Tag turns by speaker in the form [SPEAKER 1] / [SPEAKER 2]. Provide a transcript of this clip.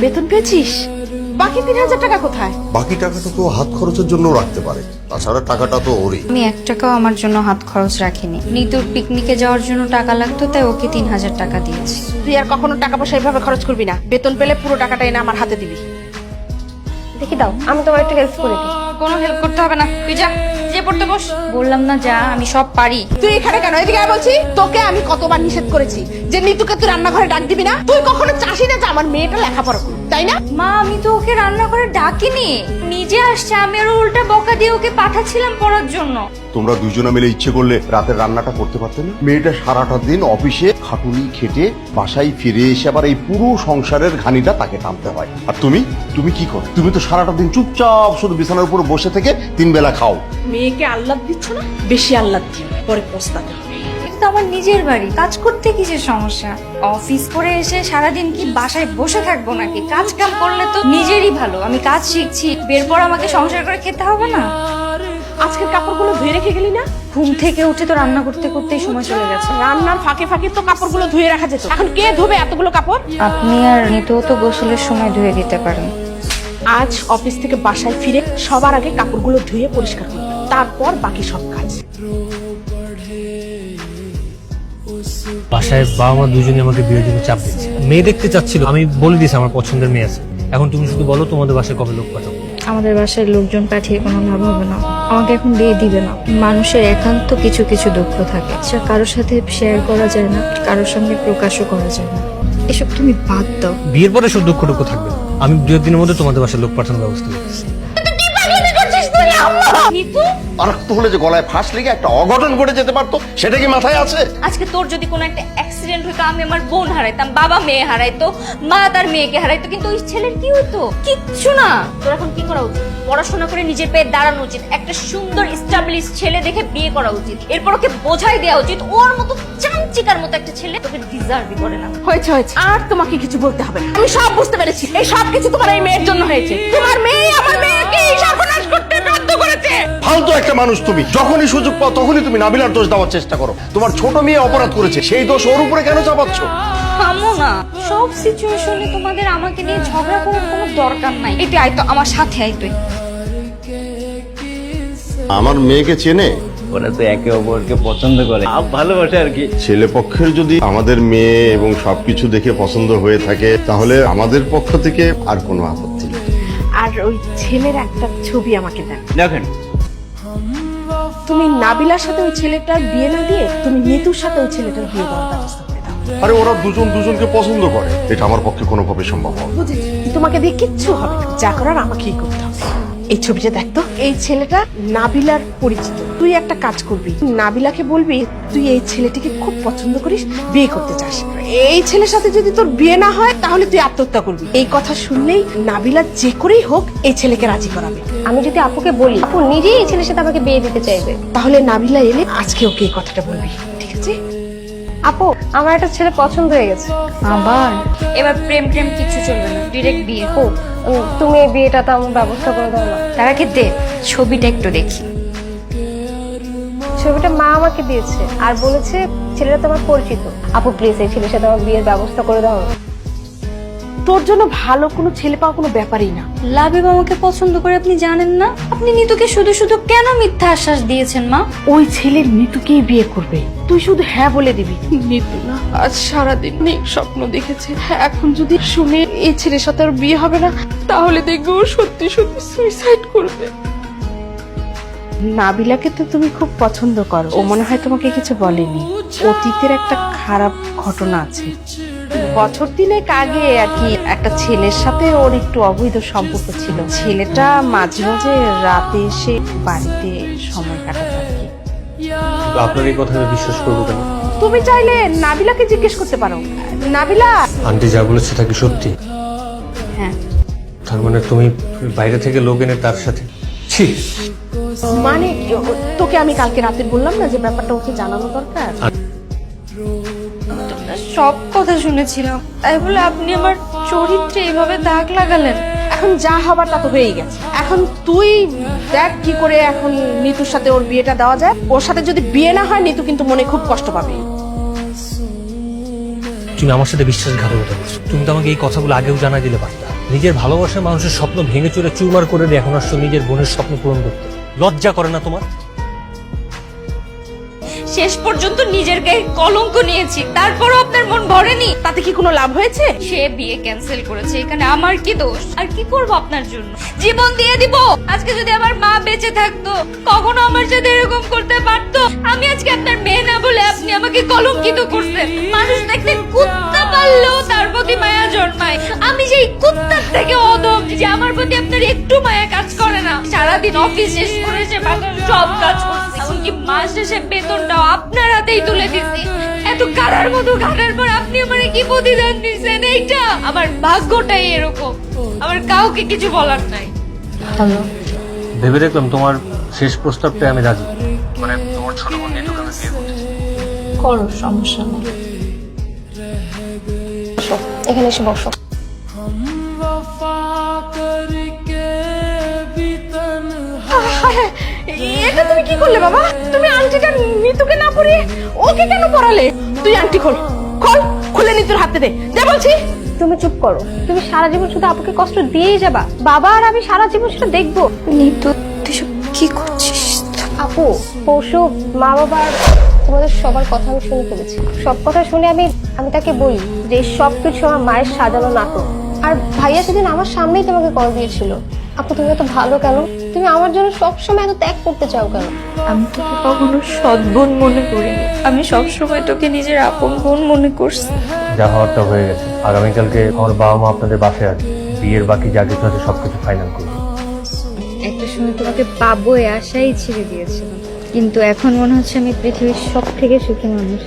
[SPEAKER 1] বেতন পেয়েছিস? বাকি তিন হাজার টাকা কোথায়?
[SPEAKER 2] বাকি টাকাটা তো হাত খরচের জন্য রাখতে পারে। তাছাড়া টাকাটা তো ওরই।
[SPEAKER 3] আমি এক টাকাও আমার জন্য হাত খরচ রাখিনি। নিতুর পিকনিকে যাওয়ার জন্য টাকা লাগতো তাই ওকে তিন হাজার টাকা দিয়েছি।
[SPEAKER 1] তুই আর কখনো টাকা পয়সা এইভাবে খরচ করবি না। বেতন পেলে পুরো টাকাটা এনে আমার হাতে দিবি।
[SPEAKER 4] দেখি দাও আমি তোমার একটু হেল্প করে দিই।
[SPEAKER 3] কোনো হেল্প করতে হবে না। তুই যে। পড়তে বস। বললাম না যা আমি সব পারি।
[SPEAKER 1] তুই এখানে কেন? এদিকে আয় বলছি তোকে আমি কতবার নিষেধ করেছি যে নিতুকে তুই রান্নাঘরে ডাক দিবি না? তুই কখনো চাষি না যে আমার মেয়েটা লেখাপড়া করুক তাই না?
[SPEAKER 3] মা আমি তো ওকে রান্না করে ডাকিনি। নিজে আসছে আমি আরও উল্টা বকা দিয়ে ওকে পাঠাচ্ছিলাম পড়ার জন্য।
[SPEAKER 2] তোমরা দুজনে মিলে ইচ্ছে করলে রাতের রান্নাটা করতে পারতে না? মেয়েটা সারাটা দিন অফিসে খাটুনি খেটে বাসায় ফিরে এসে আবার এই পুরো সংসারের ঘানিটা তাকে টানতে হয়। আর তুমি? তুমি কি করো? তুমি তো সারাটা দিন চুপচাপ শুধু বিছানার উপর বসে থেকে তিন বেলা খাও।
[SPEAKER 1] মেয়েকে আল্লাহ দিচ্ছ না? বেশি আল্লাহ দিও পরে পস্তাতে হবে
[SPEAKER 3] তো আমার নিজের বাড়ি কাজ করতে কিসের সমস্যা? অফিস করে এসে সারাদিন কি বাসায় বসে থাকব নাকি? কাজ কাম করলে তো নিজেরই ভালো। আমি কাজ শিখছি বের পর আমাকে সংসার করে খেতে হবে না?
[SPEAKER 1] আজকের কাপড়গুলো ধুয়ে রেখে গেলি না?
[SPEAKER 3] ঘুম থেকে উঠে তো রান্না করতে করতেই সময় চলে গেছে।
[SPEAKER 1] রান্নার ফাঁকে ফাঁকে তো কাপড়গুলো ধুয়ে রাখা যেত। এখন কে ধোবে এতগুলো কাপড়?
[SPEAKER 3] আপনি আর নিতেও তো গোসলের সময় ধুয়ে দিতে পারেন।
[SPEAKER 1] আজ অফিস থেকে বাসায় ফিরে সবার আগে কাপড়গুলো ধুয়ে পরিষ্কার করবে। তারপর বাকি সব কাজ।
[SPEAKER 5] বাসায় বাবা মা দুজনে আমাকে বিয়ের জন্য চাপ দিচ্ছে। মেয়ে দেখতে চাচ্ছিল আমি বলে দিয়েছি আমার পছন্দের মেয়ে আছে। এখন তুমি শুধু বলো তোমাদের বাসায় কবে লোক পাঠাবো।
[SPEAKER 3] আমাদের বাসায় লোকজন পাঠিয়ে কোনো লাভ হবে না। আমাকে এখন বিয়ে দিবে না। মানুষের একান্ত কিছু কিছু দুঃখ থাকে। যা কারোর সাথে শেয়ার করা যায় না কারোর সঙ্গে প্রকাশও করা যায় না। এসব তুমি বাদ দাও।
[SPEAKER 5] বিয়ের পরে সব দুঃখটুকু থাকবে। না। আমি দু একদিনের মধ্যে তোমাদের বাসায় লোক পাঠানোর ব্যবস্থা করতেছি
[SPEAKER 2] আর তো হলে যে গলায় ফাঁস লেগে একটা অঘটন ঘটে যেতে পারতো সেটা কি মাথায় আছে?
[SPEAKER 3] আজকে তোর যদি কোনো একটা অ্যাক্সিডেন্ট হতো আমি আমার বোন হারাইতাম, বাবা মেয়ে হারাইতো, মা তার মেয়েকে হারাইতো, কিন্তু ওই ছেলের কি হতো কিচ্ছু না। তোর এখন কি করা উচিত? পড়াশোনা করে নিজের পায়ে দাঁড়ানো উচিত, একটা সুন্দর স্টাবলিশ ছেলে দেখে বিয়ে করা উচিত। এরপর ওকে বোঝাই দেওয়া উচিত, ওর মতো চামচিকার মতো একটা ছেলে তোকে ডিজার্ভই করে না।
[SPEAKER 1] হয়েছে হয়েছে। আর তোমাকে কিছু বলতে হবে না। আমি সব বুঝতে পেরেছি। এই সব কিছু তোমার এই মেয়ের জন্য হয়েছে। তোমার মেয়ে আমার
[SPEAKER 2] ফালতু একটা মানুষ তুমি। যখনই সুযোগ পাও তখনই তুমি নাবিলার দোষ দেওয়ার চেষ্টা করো। তোমার ছোট মেয়ে অপরাধ করেছে সেই দোষ ওর উপরে কেন চাপাচ্ছ?
[SPEAKER 3] থামো না। সব সিচুয়েশনে তোমাদের আমাকে নিয়ে ঝগড়া করার কোনো দরকার নাই। একটু আয় তো আমার সাথে আয় তুই।
[SPEAKER 2] আমার মেয়েকে চেনে?
[SPEAKER 6] ওরা তো একে অপরকে পছন্দ করে। আপ ভালোবাসে আর কি।
[SPEAKER 2] ছেলে পক্ষের যদি আমাদের মেয়ে এবং সবকিছু দেখে পছন্দ হয়ে থাকে তাহলে আমাদের পক্ষ থেকে আর কোনো আপত্তি
[SPEAKER 1] ওই ছেলের একটা ছবি আমাকে দেন।
[SPEAKER 6] দেখেন।
[SPEAKER 1] তুমি নাবিলার সাথে ওই ছেলেটার বিয়ে না দিয়ে তুমি নিতুর সাথে ওই ছেলেটার বিয়ে দেওয়ার ব্যবস্থা করে দাও।
[SPEAKER 2] আরে ওরা দুজন দুজনকে পছন্দ করে। এটা আমার পক্ষে কোনোভাবে সম্ভব হবে
[SPEAKER 1] বুঝেছি। তোমাকে দিয়ে কিচ্ছু হবে না। যা করার আমাকেই করতে হবে। এই ছবিটা দেখতো এই ছেলেটা নাবিলার পরিচিত। তুই একটা কাজ করবি। নাবিলাকে বলবি তুই এই ছেলেটিকে খুব পছন্দ করিস বিয়ে করতে চাস। এই ছেলের সাথে যদি তোর বিয়ে না হয় তাহলে তুই আত্মহত্যা করবি। এই কথা শুনলেই নাবিলা যে করেই হোক এই ছেলেকে রাজি করাবে।
[SPEAKER 4] আমি যদি আপুকে বলি আপু নিজেই এই ছেলের সাথে আমাকে বিয়ে দিতে চাইবে।
[SPEAKER 1] তাহলে নাবিলা এলে আজকে ওকে এই কথাটা বলবি। ঠিক আছে?
[SPEAKER 4] আপু আমার একটা ছেলে পছন্দ হয়ে গেছে।
[SPEAKER 3] আবার? এবার প্রেম প্রেম কিছু চলবে না। ডিরেক্ট বিয়ে।
[SPEAKER 4] হোক তুমি এই বিয়েটা তো আমার ব্যবস্থা করে দাও না।
[SPEAKER 3] তার আগে দে ছবিটা একটু দেখি।
[SPEAKER 4] ছবিটা মা আমাকে দিয়েছে আর বলেছে ছেলেটা তোমার পরিচিত। আপু প্লিজ এই ছেলের সাথে আমার বিয়ের ব্যবস্থা করে দাও। না।
[SPEAKER 1] তোর জন্য ভালো কোনো ছেলে পাওয়া কোনো ব্যাপারই না।
[SPEAKER 3] লাবিব আমাকে পছন্দ করে আপনি জানেন না? আপনি নিতুকে শুধু শুধু কেন মিথ্যা আশ্বাস দিয়েছেন মা?
[SPEAKER 1] ওই ছেলের নিতুকেই বিয়ে করবে। তুই শুধু হ্যাঁ বলে দিবি। নিতু না আজ সারাদিন অনেক স্বপ্ন দেখেছে। এখন যদি শুনে এই ছেলের সাথে আর বিয়ে হবে না তাহলে দেখবে ও সত্যি সত্যি সুইসাইড করবে। নাবিলাকে তো তুমি খুব পছন্দ করো। ও মনে হয় তোমাকে কিছু বলেনি। অতীতের একটা খারাপ ঘটনা আছে। বছর তিনেক আগে আর কি একটা ছেলের সাথে ওর একটু অবৈধ সম্পর্ক ছিল। ছেলেটা মাঝে মাঝে রাতে এসে বাড়িতে সময় কাটাতো আর কি।
[SPEAKER 5] আপনার এই কথা বিশ্বাস করব কেন?
[SPEAKER 1] তুমি চাইলে নাবিলাকে জিজ্ঞেস করতে পারো। নাবিলা!
[SPEAKER 5] আন্টি যা বলেছে তা কি সত্যি?
[SPEAKER 1] হ্যাঁ।
[SPEAKER 5] তার মানে তুমি তুমি বাইরে থেকে লোক এনে তার সাথে? ছি!
[SPEAKER 1] মানে তোকে আমি কালকে রাতে বললাম না যে ব্যাপারটা ওকে জানানো দরকার?
[SPEAKER 3] সব কথা শুনেছিলাম। তাই বলে আপনি আমার চরিত্রে এভাবে দাগ লাগালেন?
[SPEAKER 1] এখন যা হবার তা তো হয়েই গেছে। এখন তুই দেখ কি করে এখন নিতুর সাথে ওর বিয়েটা দেওয়া যায়। ওর সাথে যদি বিয়ে না হয়, নিতু কিন্তু মনে খুব কষ্ট পাবে।
[SPEAKER 5] তুমি আমার সাথে বিশ্বাসঘাতকতা করছ। তুমি তো আমাকে এই কথাগুলো আগেও জানাই দিলে পারতা। নিজের ভালোবাসার মানুষের স্বপ্ন ভেঙে চুরে চুরমার করে দিয়ে এখন আসছো নিজের বোনের স্বপ্ন পূরণ করতে। লজ্জা করে না তোমার?
[SPEAKER 3] শেষ পর্যন্ত নিজের গায়ে কলঙ্ক নিয়েছি। তারপরও আপনার মন ভরেনি?
[SPEAKER 1] তাতে কি কোনো লাভ হয়েছে?
[SPEAKER 3] সে বিয়ে ক্যান্সেল করেছে এখানে আমার কি দোষ? আর কি করব আপনার জন্য? জীবন দিয়ে দিব। আজকে যদি আমার মা বেঁচে থাকতো কখনো আমার সাথে এরকম করতে পারতো। আমি আজকে আপনার মেয়ে না বলে আপনি আমাকে কলঙ্কিত করছেন মানুষ দেখতে কুত্তা পারলেও তার প্রতি মায়া জন্মায়। আমি সেই কুত্তার থেকে অদম যে আমার প্রতি আপনার একটু মায়া কাজ করে না। সারাদিন অফিস শেষ করে সে সব কাজ করছে। মাস শেষে বেতনটাও আপনার হাতেই তুলে দিচ্ছি। এত কারার মতো ঘাটার পর আপনি আমারে কি প্রতিদান দিচ্ছেন? এইটা আমার ভাগ্যটাই এরকম। আমার কাউকে কিছু বলার নাই।
[SPEAKER 5] ভেবে দেখলাম তোমার শেষ প্রস্তাবটা আমি রাজি। মানে তোমার ছোট বোন নিয়ে বিয়ে করতে
[SPEAKER 3] করো সমস্যা নেই।
[SPEAKER 4] এখানে এসে বসো।
[SPEAKER 1] এটা তুমি কি করলে বাবা? তুমি আংটিটা নিতুকে না পরিয়ে ওকে কেন পরালে? তুই আংটি খোল খোল খুলে নিতুর হাতে দে। দে বলছি।
[SPEAKER 4] তুমি চুপ করো। তুমি সারা জীবন শুধু আপুকে কষ্ট দিয়েই যাবা। বাবা আর আমি সারা জীবন সেটা দেখব।
[SPEAKER 3] নিতু তুই কি করছিস?
[SPEAKER 4] আপু পরশু মা বাবার তোমাদের সবার কথা আমি শুনে ফেলেছি। সব কথা শুনে আমি আমি তাকে বলি যে সব কিছু আমার মায়ের সাজানো নাটক। আর ভাইয়া সেদিন আমার সামনেই তোমাকে কল দিয়েছিল। আপু তুমি এত ভালো কেন? তুমি আমার জন্য সবসময় এত ত্যাগ করতে চাও কেন?
[SPEAKER 3] আমি তোকে কখনো সৎ বোন মনে করিনি। আমি সবসময় তোকে নিজের আপন বোন মনে করছি।
[SPEAKER 5] যা হওয়ারটা হয়ে গেছে। আগামীকালকে আমার বাবা মা আপনাদের বাসায় আছে বিয়ের বাকি যা কিছু আছে সবকিছু ফাইনাল করব।
[SPEAKER 7] একটা সময় তোমাকে পাবো এই আশাই ছেড়ে দিয়েছিলাম কিন্তু এখন মনে হচ্ছে আমি পৃথিবীর সব থেকে সুখী মানুষ।